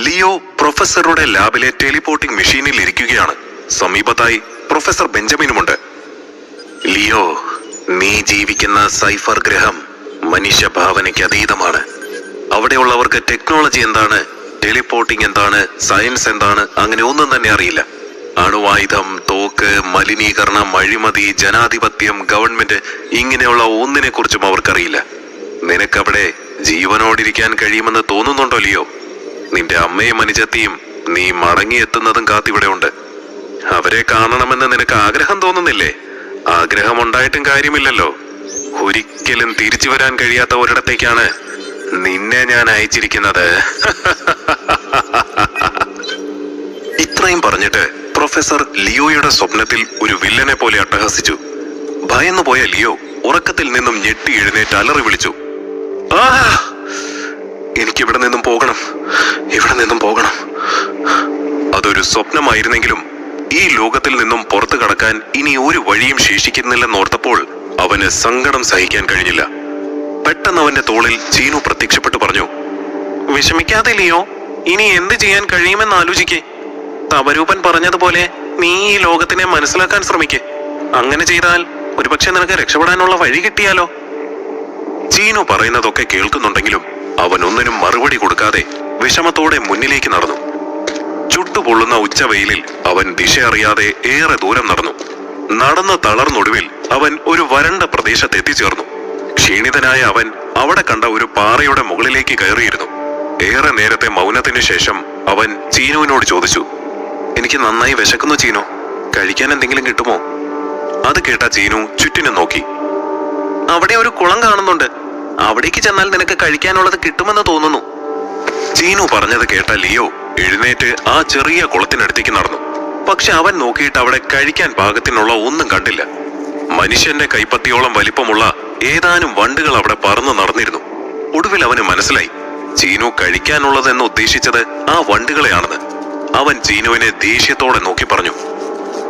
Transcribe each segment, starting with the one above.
Leo പ്രൊഫസറുടെ ലാബിലെ teleporting മെഷീനിൽ ഇരിക്കുകയാണ്. സമീപത്തായി പ്രൊഫസർ ബെഞ്ചമിനുമുണ്ട്. ലിയോ നീ ജീവിക്കുന്ന സൈഫർ ഗ്രഹം മനുഷ്യഭാവനയ്ക്ക് അതീതമാണ്. അവിടെയുള്ളവർക്ക് ടെക്നോളജി എന്താണ് ടെലിപോർട്ടിംഗ് എന്താണ് സയൻസ് എന്താണ് അങ്ങനെ ഒന്നും തന്നെ അറിയില്ല. അണുവായുധം തോക്ക് മലിനീകരണം അഴിമതി ജനാധിപത്യം ഗവൺമെന്റ് ഇങ്ങനെയുള്ള ഒന്നിനെ കുറിച്ചും അവർക്കറിയില്ല. നിനക്കവിടെ ജീവനോടിരിക്കാൻ കഴിയുമെന്ന് തോന്നുന്നുണ്ടോ ലിയോ? നിന്റെ അമ്മയും അനുജത്തിയും നീ മടങ്ങിയെത്തുന്നതും കാത്തിവിടെ ഉണ്ട് അവരെ കാണണമെന്ന് നിനക്ക് ആഗ്രഹം തോന്നുന്നില്ലേ? ആഗ്രഹം ഉണ്ടായിട്ടും കാര്യമില്ലല്ലോ. ഒരിക്കലും തിരിച്ചു വരാൻ കഴിയാത്ത ഒരിടത്തേക്കാണ് നിന്നെ ഞാൻ അയച്ചിരിക്കുന്നത്. ഇത്രയും പറഞ്ഞിട്ട് പ്രൊഫസർ ലിയോയുടെ സ്വപ്നത്തിൽ ഒരു വില്ലനെ പോലെ അട്ടഹസിച്ചു. ഭയന്നുപോയ ലിയോ ഉറക്കത്തിൽ നിന്നും ഞെട്ടി എഴുന്നേറ്റ് അലറി വിളിച്ചു ആ. എനിക്ക് ഇവിടെ നിന്നും പോകണം. ഇവിടെ നിന്നും പോകണം. അതൊരു സ്വപ്നമായിരുന്നെങ്കിലും ഈ ലോകത്തിൽ നിന്നും പുറത്തു കടക്കാൻ ഇനി ഒരു വഴിയും ശേഷിക്കുന്നില്ലെന്നോർത്തപ്പോൾ അവന് സങ്കടം സഹിക്കാൻ കഴിഞ്ഞില്ല. പെട്ടെന്ന് അവന്റെ തോളിൽ ചീനു പ്രത്യക്ഷപ്പെട്ടു പറഞ്ഞു വിഷമിക്കാതെ ലിയോ ഇനി എന്ത് ചെയ്യാൻ കഴിയുമെന്ന് ആലോചിക്കേ. തവരൂപൻ പറഞ്ഞതുപോലെ നീ ഈ ലോകത്തിനെ മനസ്സിലാക്കാൻ ശ്രമിക്കേ. അങ്ങനെ ചെയ്താൽ ഒരുപക്ഷെ നിനക്ക് രക്ഷപ്പെടാനുള്ള വഴി കിട്ടിയാലോ? ചീനു പറയുന്നതൊക്കെ കേൾക്കുന്നുണ്ടെങ്കിലും അവൻ ഒന്നിനും മറുപടി കൊടുക്കാതെ വിഷമത്തോടെ മുന്നിലേക്ക് നടന്നു. ചുട്ടുപൊള്ളുന്ന ഉച്ചവെയിലിൽ അവൻ ദിശയറിയാതെ ഏറെ ദൂരം നടന്നു. നടന്ന് തളർന്നൊടുവിൽ അവൻ ഒരു വരണ്ട പ്രദേശത്ത് എത്തിച്ചേർന്നു. ക്ഷീണിതനായ അവൻ അവിടെ കണ്ട ഒരു പാറയുടെ മുകളിലേക്ക് കയറിയിരുന്നു. ഏറെ നേരത്തെ മൗനത്തിന് ശേഷം അവൻ ചീനുവിനോട് ചോദിച്ചു എനിക്ക് നന്നായി വിശക്കുന്നു ചീനു കഴിക്കാൻ എന്തെങ്കിലും കിട്ടുമോ? അത് കേട്ട ചീനു ചുറ്റിനും നോക്കി. അവിടെ ഒരു കുളം കാണുന്നുണ്ട്. അവിടേക്ക് ചെന്നാൽ നിനക്ക് കഴിക്കാനുള്ളത് കിട്ടുമെന്ന് തോന്നുന്നു. ചീനു പറഞ്ഞത് കേട്ട ലിയോ എഴുന്നേറ്റ് ആ ചെറിയ കുളത്തിനടുത്തേക്ക് നടന്നു. പക്ഷെ അവൻ നോക്കിയിട്ട് അവിടെ കഴിക്കാൻ പാകത്തിനുള്ള ഒന്നും കണ്ടില്ല. മനുഷ്യന്റെ കൈപ്പത്തിയോളം വലിപ്പമുള്ള ഏതാനും വണ്ടുകൾ അവിടെ പറന്നു നടന്നിരുന്നു. ഒടുവിൽ അവന് മനസ്സിലായി. ചീനു കഴിക്കാനുള്ളതെന്ന് ഉദ്ദേശിച്ചത് ആ വണ്ടുകളെയാണെന്ന്. അവൻ ചീനുവിനെ ദേഷ്യത്തോടെ നോക്കി പറഞ്ഞു.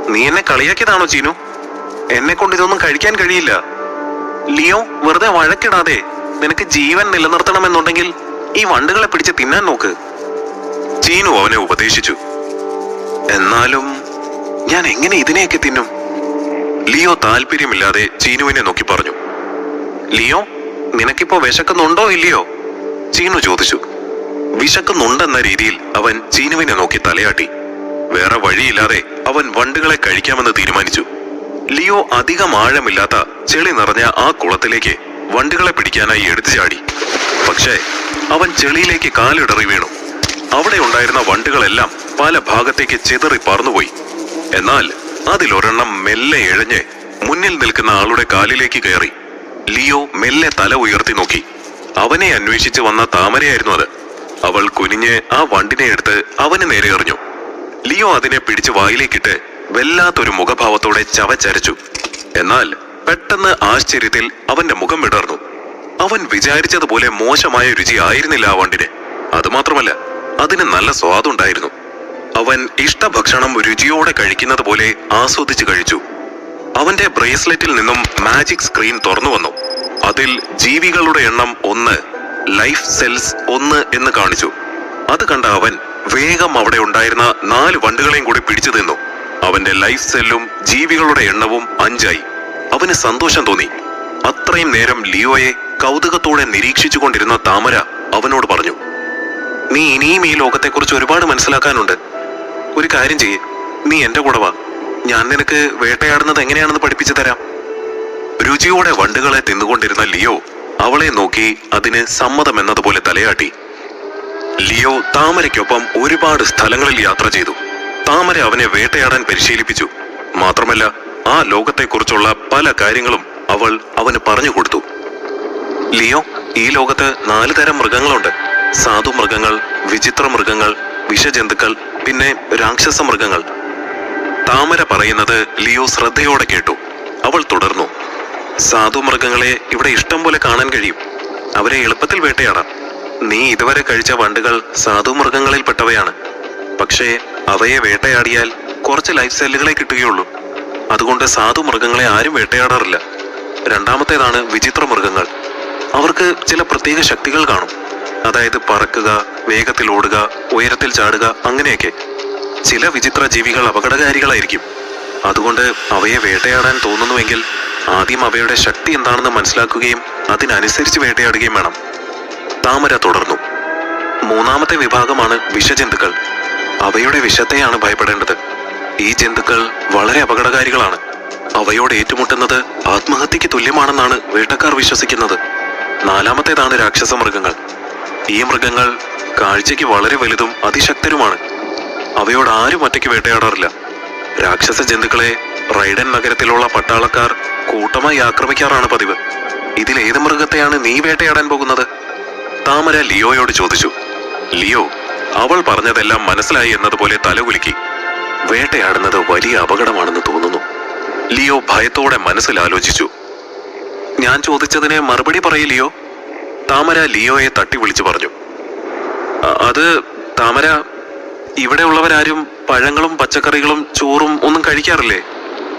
നീ എന്നെ കളിയാക്കിയതാണോ ചീനു എന്നെ കൊണ്ട് ഇതൊന്നും കഴിക്കാൻ കഴിയില്ല. ലിയോ വെറുതെ വഴക്കിടാതെ നിനക്ക് ജീവൻ നിലനിർത്തണമെന്നുണ്ടെങ്കിൽ ഈ വണ്ടുകളെ പിടിച്ച് തിന്നാൻ നോക്ക്. ചീനു അവനെ ഉപദേശിച്ചു. എന്നാലും ഞാൻ എങ്ങനെ ഇതിനെയൊക്കെ തിന്നും? ലിയോ താല്പര്യമില്ലാതെ ചീനുവിനെ നോക്കി പറഞ്ഞു. ലിയോ നിനക്കിപ്പോ വിശക്കുന്നുണ്ടോ ഇല്ലയോ? ചീനു ചോദിച്ചു. വിശക്കുന്നുണ്ടെന്ന രീതിയിൽ അവൻ ചീനുവിനെ നോക്കി തലയാട്ടി. വേറെ വഴിയില്ലാതെ അവൻ വണ്ടുകളെ കഴിക്കാമെന്ന് തീരുമാനിച്ചു. ലിയോ അധികം ആഴമില്ലാത്ത ചെളി നിറഞ്ഞ ആ കുളത്തിലേക്ക് വണ്ടുകളെ പിടിക്കാനായി എടുത്തു ചാടി. പക്ഷേ അവൻ ചെളിയിലേക്ക് കാലിടറി വീണു. അവിടെ ഉണ്ടായിരുന്ന വണ്ടുകളെല്ലാം പല ഭാഗത്തേക്ക് ചിതറി പറന്നുപോയി എന്നാൽ അതിലൊരെണ്ണം മെല്ലെ എഴഞ്ഞ് മുന്നിൽ നിൽക്കുന്ന ആളുടെ കാലിലേക്ക് കയറി. ലിയോ മെല്ലെ തല ഉയർത്തി നോക്കി. അവനെ അന്വേഷിച്ച് വന്ന താമരയായിരുന്നു അത്. അവൾ കുനിഞ്ഞ് ആ വണ്ടിനെ എടുത്ത് അവന് നേരെ എറിഞ്ഞു. ലിയോ അതിനെ പിടിച്ച് വായിലേക്കിട്ട് വല്ലാത്തൊരു മുഖഭാവത്തോടെ ചവച്ചരച്ചു. എന്നാൽ പെട്ടെന്ന് ആശ്ചര്യത്തിൽ അവന്റെ മുഖം വിടർന്നു. അവൻ വിചാരിച്ചതുപോലെ മോശമായ രുചി ആയിരുന്നില്ല ആ വണ്ടിന്. അതുമാത്രമല്ല അതിന് നല്ല സ്വാദുണ്ടായിരുന്നു അവൻ ഇഷ്ടഭക്ഷണം രുചിയോടെ കഴിക്കുന്നത് പോലെ ആസ്വദിച്ചു കഴിച്ചു. അവന്റെ ബ്രേസ്ലെറ്റിൽ നിന്നും മാജിക് സ്ക്രീൻ തുറന്നു വന്നു. അതിൽ ജീവികളുടെ എണ്ണം ഒന്ന് ലൈഫ് സെൽസ് ഒന്ന് എന്ന് കാണിച്ചു. അത് കണ്ട അവൻ വേഗം അവിടെ ഉണ്ടായിരുന്ന നാല് വണ്ടുകളെയും കൂടി പിടിച്ചു തിന്നു. അവന്റെ ലൈഫ് സെല്ലും ജീവികളുടെ എണ്ണവും അഞ്ചായി. അവന് സന്തോഷം തോന്നി. അത്രയും നേരം ലിയോയെ കൗതുകത്തോടെ നിരീക്ഷിച്ചു കൊണ്ടിരുന്ന താമര അവനോട് പറഞ്ഞു നീ ഇനിയും ഈ ലോകത്തെക്കുറിച്ച് ഒരുപാട് മനസ്സിലാക്കാനുണ്ട്. ഒരു കാര്യം ചെയ്യ്. നീ എന്റെ കൂടെ വാ. ഞാൻ നിനക്ക് വേട്ടയാടുന്നത് എങ്ങനെയാണെന്ന് പഠിപ്പിച്ചു തരാം. രുചിയോടെ വണ്ടുകളെ തിന്നുകൊണ്ടിരുന്ന ലിയോ അവളെ നോക്കി അതിന് സമ്മതം എന്നതുപോലെ തലയാട്ടി. ലിയോ താമരയ്ക്കൊപ്പം ഒരുപാട് സ്ഥലങ്ങളിൽ യാത്ര ചെയ്തു. താമര അവനെ വേട്ടയാടാൻ പരിശീലിപ്പിച്ചു. മാത്രമല്ല ആ ലോകത്തെക്കുറിച്ചുള്ള പല കാര്യങ്ങളും അവൾ അവന് പറഞ്ഞു കൊടുത്തു. ലിയോ ഈ ലോകത്ത് നാല് തരം മൃഗങ്ങളുണ്ട്. സാധു മൃഗങ്ങൾ വിചിത്ര മൃഗങ്ങൾ വിഷജന്തുക്കൾ പിന്നെ രാക്ഷസ മൃഗങ്ങൾ. താമര പറയുന്നത് ലിയോ ശ്രദ്ധയോടെ കേട്ടു. അവൾ തുടർന്നു. സാധു മൃഗങ്ങളെ ഇവിടെ ഇഷ്ടം പോലെ കാണാൻ കഴിയും. അവരെ എളുപ്പത്തിൽ വേട്ടയാടാം. നീ ഇതുവരെ കഴിച്ച വണ്ടുകൾ സാധു മൃഗങ്ങളിൽപ്പെട്ടവയാണ് പക്ഷേ അവയെ വേട്ടയാടിയാൽ കുറച്ച് ലൈഫ് സെല്ലുകളെ കിട്ടുകയുള്ളൂ. അതുകൊണ്ട് സാധു മൃഗങ്ങളെ ആരും വേട്ടയാടാറില്ല. രണ്ടാമത്തേതാണ് വിചിത്ര മൃഗങ്ങൾ. അവർക്ക് ചില പ്രത്യേക ശക്തികൾ കാണും. അതായത് പറക്കുക വേഗത്തിൽ ഓടുക ഉയരത്തിൽ ചാടുക അങ്ങനെയൊക്കെ. ചില വിചിത്ര ജീവികൾ അപകടകാരികളായിരിക്കും. അതുകൊണ്ട് അവയെ വേട്ടയാടാൻ തോന്നുന്നുവെങ്കിൽ ആദ്യം അവയുടെ ശക്തി എന്താണെന്ന് മനസ്സിലാക്കുകയും അതിനനുസരിച്ച് വേട്ടയാടുകയും വേണം. താമര തുടർന്നു. മൂന്നാമത്തെ വിഭാഗമാണ് വിഷജന്തുക്കൾ. അവയുടെ വിഷത്തെയാണ് ഭയപ്പെടേണ്ടത്. ഈ ജന്തുക്കൾ വളരെ അപകടകാരികളാണ്. അവയോട് ഏറ്റുമുട്ടുന്നത് ആത്മഹത്യക്ക് തുല്യമാണെന്നാണ് വേട്ടക്കാർ വിശ്വസിക്കുന്നത്. നാലാമത്തേതാണ് രാക്ഷസ മൃഗങ്ങൾ. ഈ മൃഗങ്ങൾ കാഴ്ചയ്ക്ക് വളരെ വലുതും അതിശക്തരുമാണ്. അവയോട് ആരും ഒറ്റയ്ക്ക് വേട്ടയാടാറില്ല. രാക്ഷസ ജന്തുക്കളെ റൈഡൻ നഗരത്തിലുള്ള പട്ടാളക്കാർ കൂട്ടമായി ആക്രമിക്കാറാണ് പതിവ്. ഇതിൽ ഏത് മൃഗത്തെയാണ് നീ വേട്ടയാടാൻ പോകുന്നത്? താമര ലിയോയോട് ചോദിച്ചു. ലിയോ അവൾ പറഞ്ഞതെല്ലാം മനസ്സിലായി എന്നതുപോലെ തലകുലുക്കി വേട്ടയാടുന്നത് വലിയ അപകടമാണെന്ന് തോന്നുന്നു. ലിയോ ഭയത്തോടെ മനസ്സിലാലോചിച്ചു. ഞാൻ ചോദിച്ചതിന് മറുപടി പറയില്ലയോ താമര ലിയോയെ തട്ടി വിളിച്ചു പറഞ്ഞു. അത് താമര ഇവിടെ ഉള്ളവരാരും പഴങ്ങളും പച്ചക്കറികളും ചോറും ഒന്നും കഴിക്കാറില്ലേ?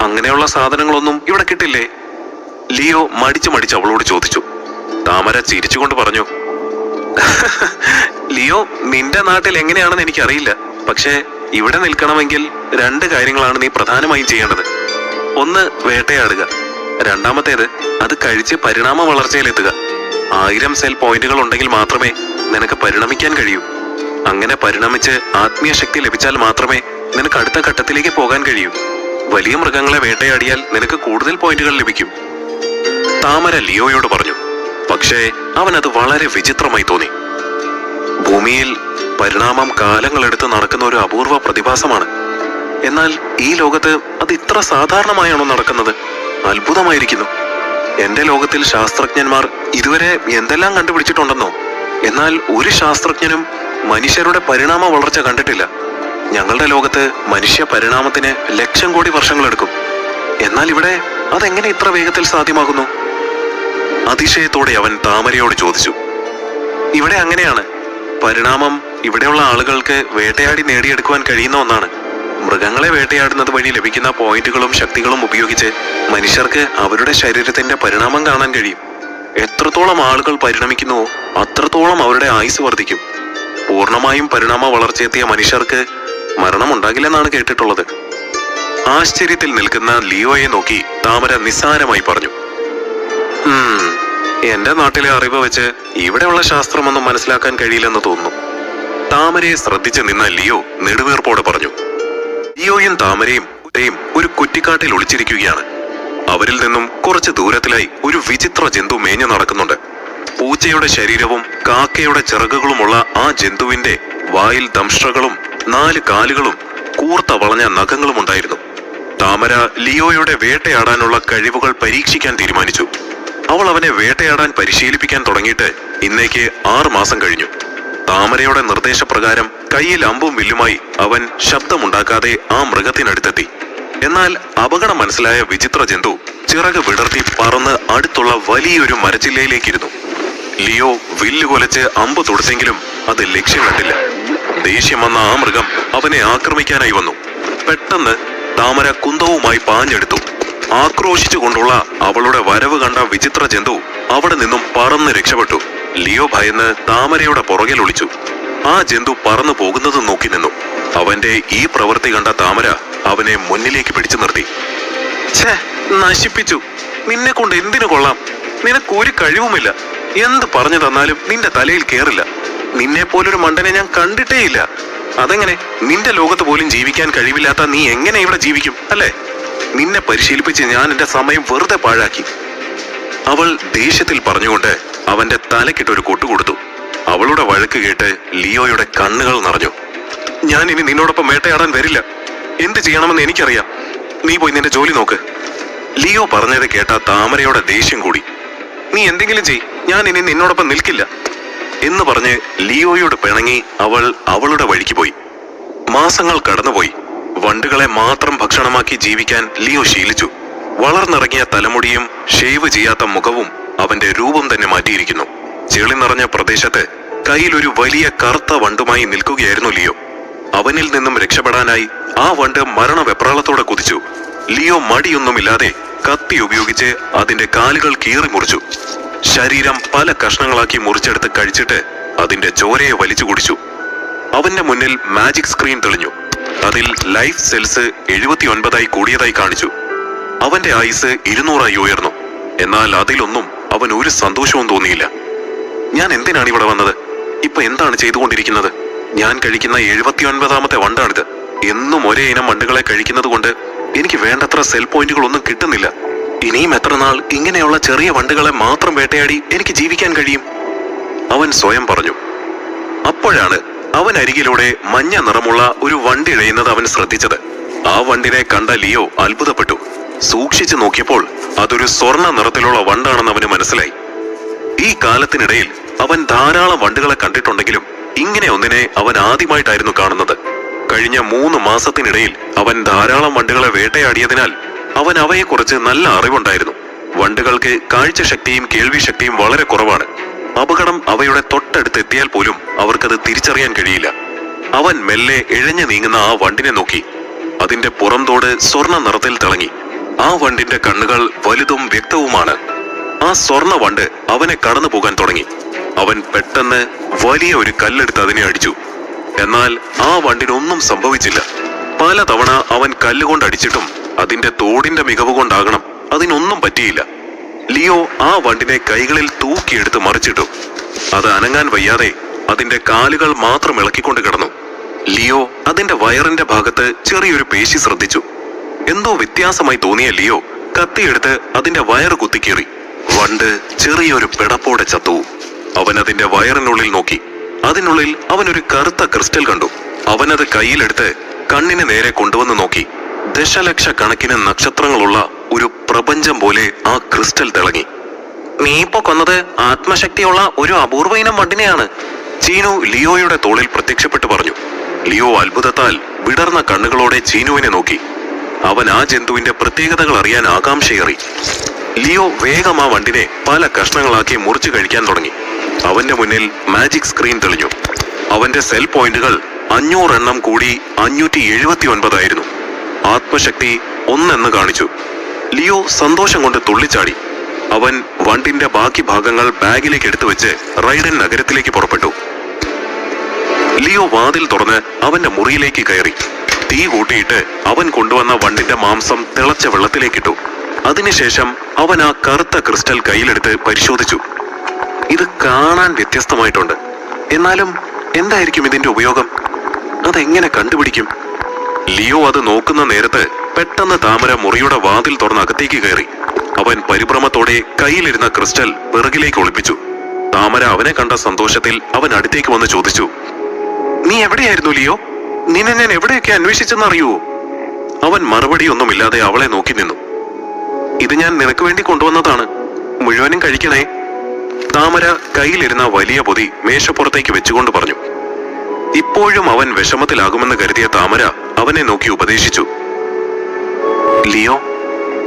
അങ്ങനെയുള്ള സാധനങ്ങളൊന്നും ഇവിടെ കിട്ടില്ലേ? ലിയോ മടിച്ചു മടിച്ച് അവളോട് ചോദിച്ചു. താമര ചിരിച്ചുകൊണ്ട് പറഞ്ഞു. ലിയോ നിന്റെ നാട്ടിൽ എങ്ങനെയാണെന്ന് എനിക്കറിയില്ല. പക്ഷേ ഇവിടെ നിൽക്കണമെങ്കിൽ രണ്ട് കാര്യങ്ങളാണ് നീ പ്രധാനമായും ചെയ്യേണ്ടത്. ഒന്ന് വേട്ടയാടുക. രണ്ടാമത്തേത് അത് കഴിച്ച് പരിണാമ വളർച്ചയിലെത്തുക. ആയിരം സെൽ പോയിന്റുകൾ ഉണ്ടെങ്കിൽ മാത്രമേ നിനക്ക് പരിണമിക്കാൻ കഴിയൂ. അങ്ങനെ പരിണമിച്ച് ആത്മീയ ശക്തി ലഭിച്ചാൽ മാത്രമേ നിനക്ക് അടുത്ത ഘട്ടത്തിലേക്ക് പോകാൻ കഴിയൂ. വലിയ മൃഗങ്ങളെ വേട്ടയാടിയാൽ നിനക്ക് കൂടുതൽ പോയിന്റുകൾ ലഭിക്കും. താമര ലിയോയോട് പറഞ്ഞു. പക്ഷേ അവൻ അത് വളരെ വിചിത്രമായി തോന്നി. ഭൂമിയിൽ പരിണാമം കാലങ്ങളെടുത്ത് നടക്കുന്ന ഒരു അപൂർവ പ്രതിഭാസമാണ്. എന്നാൽ ഈ ലോകത്ത് അത് ഇത്ര സാധാരണമായാണോ നടക്കുന്നത്? അത്ഭുതമായിരിക്കുന്നു. എന്റെ ലോകത്തിൽ ശാസ്ത്രജ്ഞന്മാർ ഇതുവരെ എന്തെല്ലാം കണ്ടുപിടിച്ചിട്ടുണ്ടെന്നോ? എന്നാൽ ഒരു ശാസ്ത്രജ്ഞനും മനുഷ്യരുടെ പരിണാമ വളർച്ച കണ്ടിട്ടില്ല. ഞങ്ങളുടെ ലോകത്ത് മനുഷ്യ പരിണാമത്തിന് ലക്ഷം കോടി വർഷങ്ങളെടുക്കും. എന്നാൽ ഇവിടെ അതെങ്ങനെ ഇത്ര വേഗത്തിൽ സാധ്യമാകുന്നു? അതിശയത്തോടെ അവൻ താമരയോട് ചോദിച്ചു. ഇവിടെ അങ്ങനെയാണ്. പരിണാമം ഇവിടെയുള്ള ആളുകൾക്ക് വേട്ടയാടി നേടിയെടുക്കുവാൻ കഴിയുന്ന ഒന്നാണ്. മൃഗങ്ങളെ വേട്ടയാടുന്നത് വഴി ലഭിക്കുന്ന പോയിന്റുകളും ശക്തികളും ഉപയോഗിച്ച് മനുഷ്യർക്ക് അവരുടെ ശരീരത്തിന്റെ പരിണാമം കാണാൻ കഴിയും. എത്രത്തോളം ആളുകൾ പരിണമിക്കുന്നുവോ അത്രത്തോളം അവരുടെ ആയുസ് വർദ്ധിക്കും. പൂർണമായും പരിണാമ വളർച്ചയെത്തിയ മനുഷ്യർക്ക് മരണം ഉണ്ടാകില്ലെന്നാണ് കേട്ടിട്ടുള്ളത്. ആശ്ചര്യത്തിൽ നിൽക്കുന്ന ലിയോയെ നോക്കി താമര നിസ്സാരമായി പറഞ്ഞു "ഉം, എന്റെ നാട്ടിലെ അറിവ് വെച്ച് ഇവിടെയുള്ള ശാസ്ത്രമൊന്നും മനസ്സിലാക്കാൻ കഴിയില്ലെന്ന് തോന്നുന്നു. താമരയെ ശ്രദ്ധിച്ചു നിന്ന ലിയോ നെടുവേർപ്പോടെ പറഞ്ഞു ലിയോയും താമരയും ഒരു കുറ്റിക്കാട്ടിൽ ഒളിച്ചിരിക്കുകയാണ്. അവരിൽ നിന്നും കുറച്ച് ദൂരത്തിലായി ഒരു വിചിത്ര ജന്തു മേഞ്ഞു നടക്കുന്നുണ്ട്. പൂച്ചയുടെ ശരീരവും കാക്കയുടെ ചിറകുകളുമുള്ള ആ ജന്തുവിന്റെ വായിൽ ദംഷ്ട്രകളും നാല് കാലുകളും കൂർത്ത വളഞ്ഞ നഖങ്ങളും ഉണ്ടായിരുന്നു. താമര ലിയോയുടെ വേട്ടയാടാനുള്ള കഴിവുകൾ പരീക്ഷിക്കാൻ തീരുമാനിച്ചു. അവൾ അവനെ വേട്ടയാടാൻ പരിശീലിപ്പിക്കാൻ തുടങ്ങിയിട്ട് ഇന്നേക്ക് ആറ് മാസം കഴിഞ്ഞു. താമരയുടെ നിർദ്ദേശപ്രകാരം കയ്യിൽ അമ്പും വില്ലുമായി അവൻ ശബ്ദമുണ്ടാക്കാതെ ആ മൃഗത്തിനടുത്തെത്തി. എന്നാൽ അപകടം മനസ്സിലായ വിചിത്ര ജന്തു ചിറക് വിടർത്തി പറന്ന് അടുത്തുള്ള വലിയൊരു മരച്ചില്ലയിലേക്കിരുന്നു. ലിയോ വില്ല് കൊലച്ച് അമ്പ് തൊടുത്തെങ്കിലും അത് ലക്ഷ്യം കണ്ടില്ല ദേഷ്യം വന്ന ആ മൃഗം അവനെ ആക്രമിക്കാനായി വന്നു. പെട്ടെന്ന് താമര കുന്തവുമായി പാഞ്ഞെടുത്തു. ആക്രോശിച്ചുകൊണ്ടുള്ള അവളുടെ വരവ് കണ്ട വിചിത്ര ജന്തു അവിടെ നിന്നും പറന്ന് രക്ഷപ്പെട്ടു. ലിയോ ഭയന്ന് താമരയുടെ പുറകിൽ ഒളിച്ചു. ആ ജന്തു പറന്നു പോകുന്നത് നോക്കി നിന്നു. അവന്റെ ഈ പ്രവൃത്തി കണ്ട താമര അവനെ മുന്നിലേക്ക് പിടിച്ചു നിർത്തി. നശിപ്പിച്ചു. നിന്നെ കൊണ്ട് എന്തിനു കൊള്ളാം? നിനക്ക് ഒരു കഴിവുമില്ല. എന്ത് പറഞ്ഞു തന്നാലും നിന്റെ തലയിൽ കേറില്ല. നിന്നെ പോലൊരു മണ്ടനെ ഞാൻ കണ്ടിട്ടേയില്ല. അതെങ്ങനെ? നിന്റെ ലോകത്ത് പോലും ജീവിക്കാൻ കഴിവില്ലാത്ത നീ എങ്ങനെ ഇവിടെ ജീവിക്കും അല്ലേ? നിന്നെ പരിശീലിപ്പിച്ച് ഞാൻ എന്റെ സമയം വെറുതെ പാഴാക്കി. അവൾ ദേഷ്യത്തിൽ പറഞ്ഞുകൊണ്ട് അവന്റെ തലക്കിട്ട് ഒരു കൊട്ടു കൊടുത്തു. അവളുടെ വഴക്ക് കേട്ട് ലിയോയുടെ കണ്ണുകൾ നിറഞ്ഞു. ഞാൻ ഇനി നിന്നോടൊപ്പം വേട്ടയാടാൻ വരില്ല. എന്ത് ചെയ്യണമെന്ന് എനിക്കറിയാം. നീ പോയി നിന്റെ ജോലി നോക്ക്. ലിയോ പറഞ്ഞത് കേട്ട താമരയുടെ ദേഷ്യം കൂടി. നീ എന്തെങ്കിലും ചെയ് ഞാൻ ഇനി നിന്നോടൊപ്പം നിൽക്കില്ല. എന്ന് പറഞ്ഞ് ലിയോയോട് പിണങ്ങി അവൾ അവളുടെ വഴിക്ക് പോയി. മാസങ്ങൾ കടന്നുപോയി. വണ്ടുകളെ മാത്രം ഭക്ഷണമാക്കി ജീവിക്കാൻ ലിയോ ശീലിച്ചു. വളർന്നിറങ്ങിയ തലമുടിയും ഷേവ് ചെയ്യാത്ത മുഖവും അവന്റെ രൂപം തന്നെ മാറ്റിയിരിക്കുന്നു. ചെളി നിറഞ്ഞ പ്രദേശത്ത് കയ്യിൽ ഒരു വലിയ കറുത്ത വണ്ടുമായി നിൽക്കുകയായിരുന്നു ലിയോ. അവനിൽ നിന്നും രക്ഷപ്പെടാനായി ആ വണ്ട് മരണവെപ്രാളത്തോടെ കുതിച്ചു. ലിയോ മടിയൊന്നുമില്ലാതെ കത്തി ഉപയോഗിച്ച് അതിന്റെ കാലുകൾ കീറി മുറിച്ചു. ശരീരം പല കഷ്ണങ്ങളാക്കി മുറിച്ചെടുത്ത് കഴിച്ചിട്ട് അതിന്റെ ചോരയെ വലിച്ചു കുടിച്ചു. അവന്റെ മുന്നിൽ മാജിക് സ്ക്രീൻ തെളിഞ്ഞു. അതിൽ ലൈഫ് സെൽസ് എഴുപത്തി ഒൻപതായി കൂടിയതായി കാണിച്ചു. അവന്റെ ആയുസ് ഇരുന്നൂറായി ഉയർന്നു. എന്നാൽ അതിലൊന്നും അവൻ ഒരു സന്തോഷവും തോന്നിയില്ല. ഞാൻ എന്തിനാണ് ഇവിടെ വന്നത്? ഇപ്പൊ എന്താണ് ചെയ്തുകൊണ്ടിരിക്കുന്നത്? ഞാൻ കഴിക്കുന്ന എഴുപത്തി ഒൻപതാമത്തെ വണ്ടാണിത്. എന്നും ഒരേ ഇനം വണ്ടുകളെ കഴിക്കുന്നത് കൊണ്ട് എനിക്ക് വേണ്ടത്ര സെൽ പോയിന്റുകൾ ഒന്നും കിട്ടുന്നില്ല. ഇനിയും എത്ര നാൾ ഇങ്ങനെയുള്ള ചെറിയ വണ്ടുകളെ മാത്രം വേട്ടയാടി എനിക്ക് ജീവിക്കാൻ കഴിയും? അവൻ സ്വയം പറഞ്ഞു. അപ്പോഴാണ് അവൻ അരികിലൂടെ മഞ്ഞ നിറമുള്ള ഒരു വണ്ടി ഇഴയുന്നത് അവൻ ശ്രദ്ധിച്ചത്. ആ വണ്ടിനെ കണ്ട ലിയോ അത്ഭുതപ്പെട്ടു. സൂക്ഷിച്ചു നോക്കിയപ്പോൾ അതൊരു സ്വർണ നിറത്തിലുള്ള വണ്ടാണെന്ന് അവന് മനസ്സിലായി. ഈ കാലത്തിനിടയിൽ അവൻ ധാരാളം വണ്ടുകളെ കണ്ടിട്ടുണ്ടെങ്കിലും ഇങ്ങനെ ഒന്നിനെ അവൻ ആദ്യമായിട്ടായിരുന്നു കാണുന്നത്. കഴിഞ്ഞ മൂന്ന് മാസത്തിനിടയിൽ അവൻ ധാരാളം വണ്ടുകളെ വേട്ടയാടിയതിനാൽ അവൻ അവയെക്കുറിച്ച് നല്ല അറിവുണ്ടായിരുന്നു. വണ്ടുകൾക്ക് കാഴ്ചശക്തിയും കേൾവിശക്തിയും വളരെ കുറവാണ്. അപകടം അവയുടെ തൊട്ടടുത്ത് എത്തിയാൽ പോലും അവർക്കത് തിരിച്ചറിയാൻ കഴിയില്ല. അവൻ മെല്ലെ ഇഴഞ്ഞു നീങ്ങുന്ന ആ വണ്ടിനെ നോക്കി. അതിന്റെ പുറംതോട് സ്വർണ നിറത്തിൽ തിളങ്ങി. ആ വണ്ടിന്റെ കണ്ണുകൾ വലുതും വ്യക്തവുമാണ്. ആ സ്വർണ വണ്ട് അവനെ കടന്നു പോകാൻ തുടങ്ങി. അവൻ പെട്ടെന്ന് വലിയ ഒരു കല്ലെടുത്ത് അതിനെ അടിച്ചു. എന്നാൽ ആ വണ്ടിനൊന്നും സംഭവിച്ചില്ല. പലതവണ അവൻ കല്ലുകൊണ്ട് അടിച്ചിട്ടും അതിന്റെ തോടിന്റെ മികവ് കൊണ്ടാകണം അതിനൊന്നും പറ്റിയില്ല. ലിയോ ആ വണ്ടിനെ കൈകളിൽ തൂക്കിയെടുത്ത് മറിച്ചിട്ടു. അത് അനങ്ങാൻ വയ്യാതെ അതിന്റെ കാലുകൾ മാത്രം ഇളക്കിക്കൊണ്ട് കിടന്നു. ലിയോ അതിന്റെ വയറിന്റെ ഭാഗത്ത് ചെറിയൊരു പേശി ശ്രദ്ധിച്ചു. എന്തോ വ്യത്യാസമായി തോന്നിയ ലിയോ കത്തിയെടുത്ത് അതിന്റെ വയറ് കുത്തിക്കേറി. വണ്ട് ചെറിയൊരു പിടപ്പോടെ ചത്തു. അവൻ അതിന്റെ വയറിനുള്ളിൽ നോക്കി. അതിനുള്ളിൽ അവൻ ഒരു കറുത്ത ക്രിസ്റ്റൽ കണ്ടു. അവനത് കയ്യിലെടുത്ത് കണ്ണിന് നേരെ കൊണ്ടുവന്ന് നോക്കി. ദശലക്ഷ കണക്കിന് നക്ഷത്രങ്ങളുള്ള ഒരു പ്രപഞ്ചം പോലെ ആ ക്രിസ്റ്റൽ തിളങ്ങി. നീ ഇപ്പൊ കൊന്നത് ആത്മശക്തിയുള്ള ഒരു അപൂർവ ഇനം വണ്ടിനെയാണ് ചീനു ലിയോയുടെ തോളിൽ പ്രത്യക്ഷപ്പെട്ടു പറഞ്ഞു. ലിയോ അത്ഭുതത്താൽ വിടർന്ന കണ്ണുകളോടെ ചീനുവിനെ നോക്കി. അവൻ ആ ജന്തുവിന്റെ പ്രത്യേകതകൾ അറിയാൻ ആകാംക്ഷയേറി. ലിയോ വേഗം ആ വണ്ടിനെ പല കഷ്ണങ്ങളാക്കി മുറിച്ചു കഴിക്കാൻ തുടങ്ങി. അവന്റെ മുന്നിൽ മാജിക് സ്ക്രീൻ തെളിഞ്ഞു. അവന്റെ സെൽ പോയിന്റുകൾ അഞ്ഞൂറെണ്ണം കൂടി അഞ്ഞൂറ്റി എഴുപത്തി ഒൻപതായിരുന്നു ആത്മശക്തി ഒന്നെന്ന് കാണിച്ചു. ലിയോ സന്തോഷം കൊണ്ട് തുള്ളിച്ചാടി. അവൻ വണ്ടിന്റെ ബാക്കി ഭാഗങ്ങൾ ബാഗിലേക്ക് എടുത്തു വെച്ച് റൈഡൻ നഗരത്തിലേക്ക് പുറപ്പെട്ടു. ലിയോ വാതിൽ തുറന്ന് അവന്റെ മുറിയിലേക്ക് കയറി. തീ കൂട്ടിയിട്ട് അവൻ കൊണ്ടുവന്ന വണ്ടിന്റെ മാംസം തിളച്ച വെള്ളത്തിലേക്കിട്ടു. അതിനുശേഷം അവൻ ആ കറുത്ത ക്രിസ്റ്റൽ കയ്യിലെടുത്ത് പരിശോധിച്ചു. ഇത് കാണാൻ വ്യത്യസ്തമായിട്ടുണ്ട്. എന്നാലും എന്തായിരിക്കും ഇതിന്റെ ഉപയോഗം? അതെങ്ങനെ കണ്ടുപിടിക്കും? ലിയോ അത് നോക്കുന്ന നേരത്ത് പെട്ടെന്ന് താമര മുറിയുടെ വാതിൽ തുറന്ന് അകത്തേക്ക് കയറി. അവൻ പരിഭ്രമത്തോടെ കയ്യിലിരുന്ന ക്രിസ്റ്റൽ പിറകിലേക്ക് ഒളിപ്പിച്ചു. താമര അവനെ കണ്ട സന്തോഷത്തിൽ അവൻ അടുത്തേക്ക് വന്ന് ചോദിച്ചു നീ എവിടെയായിരുന്നു ലിയോ? നിന്നെ ഞാൻ എവിടെയൊക്കെ അന്വേഷിച്ചെന്ന് അറിയുവോ അവൻ മറുപടിയൊന്നുമില്ലാതെ അവളെ നോക്കി നിന്നു. ഇത് ഞാൻ നിനക്ക് വേണ്ടി കൊണ്ടുവന്നതാണ്. മുഴുവനും കഴിക്കണേ. താമര കയ്യിലിരുന്ന വലിയ പൊതി മേശപ്പുറത്തേക്ക് വെച്ചുകൊണ്ട് പറഞ്ഞു. ഇപ്പോഴും അവൻ വിഷമത്തിലാകുമെന്ന് കരുതിയ താമര അവനെ നോക്കി ഉപദേശിച്ചു. ലിയോ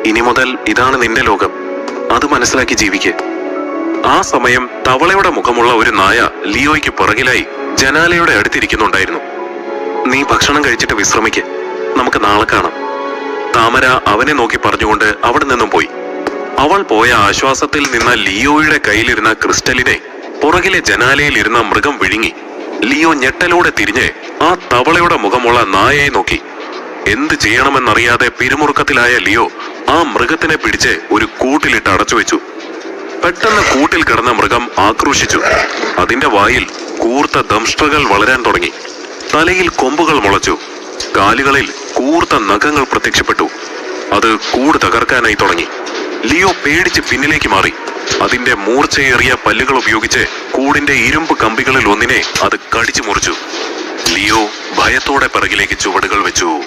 ഇനി മുതൽ ഇതാണ് നിന്റെ ലോകം. അത് മനസ്സിലാക്കി ജീവിക്ക്. ആ സമയം തവളയുടെ മുഖമുള്ള ഒരു നായ ലിയോയ്ക്ക് പുറകിലായി ജനാലയുടെ അടുത്തിരിക്കുന്നുണ്ടായിരുന്നു. നീ ഭക്ഷണം കഴിച്ചിട്ട് വിശ്രമിക്ക്. നമുക്ക് നാളെ കാണാം. താമര അവനെ നോക്കി പറഞ്ഞുകൊണ്ട് അവിടെ നിന്നും പോയി. അവൾ പോയ ആശ്വാസത്തിൽ നിന്ന ലിയോയുടെ കയ്യിലിരുന്ന ക്രിസ്റ്റലിനെ പുറകിലെ ജനാലയിൽ ഇരുന്ന മൃഗം വിഴുങ്ങി. ലിയോ ഞെട്ടലോടെ തിരിഞ്ഞ് ആ തവളയുടെ മുഖമുള്ള നായയെ നോക്കി. എന്ത് ചെയ്യണമെന്നറിയാതെ പിരിമുറുക്കത്തിലായ ലിയോ ആ മൃഗത്തിനെ പിടിച്ച് ഒരു കൂട്ടിലിട്ട് അടച്ചു വെച്ചു. പെട്ടെന്ന് കൂട്ടിൽ കിടന്ന മൃഗം ആക്രോശിച്ചു. അതിന്റെ വായിൽ കൂർത്ത ദംഷ്ട്രകൾ വളരാൻ തുടങ്ങി. തലയിൽ കൊമ്പുകൾ മുളച്ചു. കാലുകളിൽ കൂർത്ത നഖങ്ങൾ പ്രത്യക്ഷപ്പെട്ടു. അത് കൂട് തകർക്കാനായി തുടങ്ങി. ലിയോ പേടിച്ച് പിന്നിലേക്ക് മാറി. അതിന്റെ മൂർച്ചയേറിയ പല്ലുകൾ ഉപയോഗിച്ച് കൂടിന്റെ ഇരുമ്പ് കമ്പികളിൽ ഒന്നിനെ അത് കടിച്ചു മുറിച്ചു. ലിയോ ഭയത്തോടെ പിറകിലേക്ക് ചുവടുകൾ വെച്ചു.